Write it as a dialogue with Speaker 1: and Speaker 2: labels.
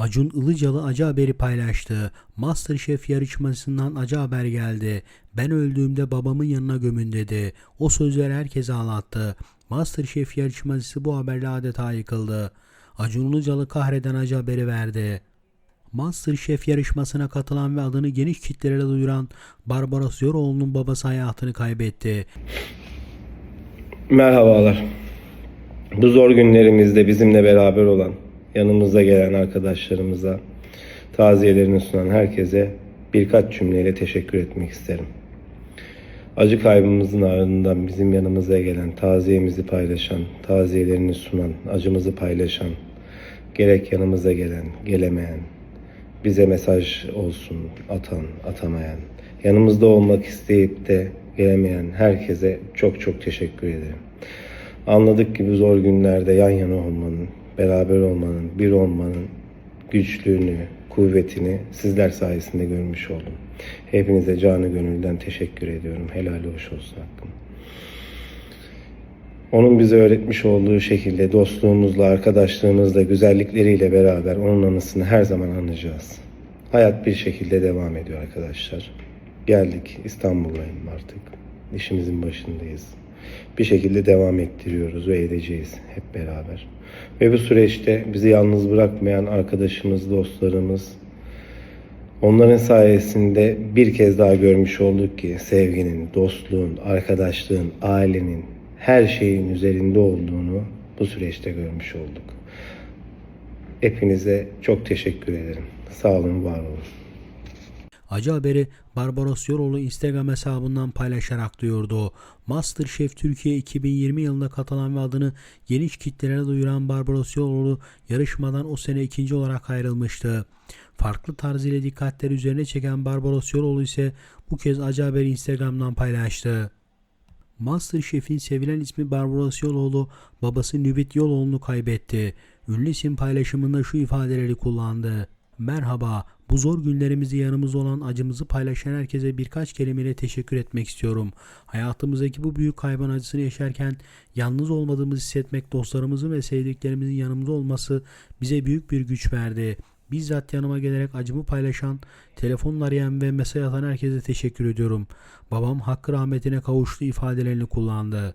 Speaker 1: Acun Ilıcalı acı haberi paylaştı. Masterchef yarışmasından acı haber geldi. Ben öldüğümde babamın yanına gömün dedi. O sözler herkese ağlattı. Masterchef yarışmacısı bu haberle adeta yıkıldı. Acun Ilıcalı kahreden acı haberi verdi. Masterchef yarışmasına katılan ve adını geniş kitlelere duyuran Barbaros Yoroğlu'nun babası hayatını kaybetti.
Speaker 2: Merhabalar. Bu zor günlerimizde bizimle beraber olan, yanımıza gelen arkadaşlarımıza, taziyelerini sunan herkese birkaç cümleyle teşekkür etmek isterim. Acı kaybımızın ardından bizim yanımıza gelen, taziyemizi paylaşan, taziyelerini sunan, acımızı paylaşan, gerek yanımıza gelen, gelemeyen, bize mesaj olsun atan, atamayan, yanımızda olmak isteyip de gelemeyen herkese çok çok teşekkür ederim. Anladık ki bu zor günlerde yan yana olmanın, beraber olmanın, bir olmanın güçlüğünü, kuvvetini sizler sayesinde görmüş oldum. Hepinize canı gönülden teşekkür ediyorum. Helal hoş olsun hakkım. Onun bize öğretmiş olduğu şekilde dostluğumuzla, arkadaşlığımızla, güzellikleriyle beraber onun anısını her zaman anacağız. Hayat bir şekilde devam ediyor arkadaşlar. Geldik İstanbul'dayım artık. İşimizin başındayız. Bir şekilde devam ettiriyoruz ve edeceğiz hep beraber. Ve bu süreçte bizi yalnız bırakmayan arkadaşımız, dostlarımız, Onların sayesinde bir kez daha görmüş olduk ki sevginin, dostluğun, arkadaşlığın, ailenin her şeyin üzerinde olduğunu bu süreçte görmüş olduk. Hepinize çok teşekkür ederim. Sağ olun, var olun.
Speaker 1: Acı haberi Barbaros Yoroğlu Instagram hesabından paylaşarak duyurdu. Masterchef Türkiye 2020 yılında katılan ve adını geniş kitlelere duyuran Barbaros Yoroğlu yarışmadan o sene ikinci olarak ayrılmıştı. Farklı tarz ile dikkatleri üzerine çeken Barbaros Yoroğlu ise bu kez acı haberi Instagram'dan paylaştı. Masterchef'in sevilen ismi Barbaros Yoloğlu, babası Nüvit Yoloğlu'nu kaybetti. Ünlü isim paylaşımında şu ifadeleri kullandı. Merhaba, bu zor günlerimizde yanımızda olan acımızı paylaşan herkese birkaç kelimeyle teşekkür etmek istiyorum. Hayatımızdaki bu büyük kaybın acısını yaşarken yalnız olmadığımızı hissetmek, dostlarımızın ve sevdiklerimizin yanımızda olması bize büyük bir güç verdi. Bizzat yanıma gelerek acımı paylaşan, telefonla arayan ve mesaj atan herkese teşekkür ediyorum. Babam hakkı rahmetine kavuştu ifadelerini kullandı.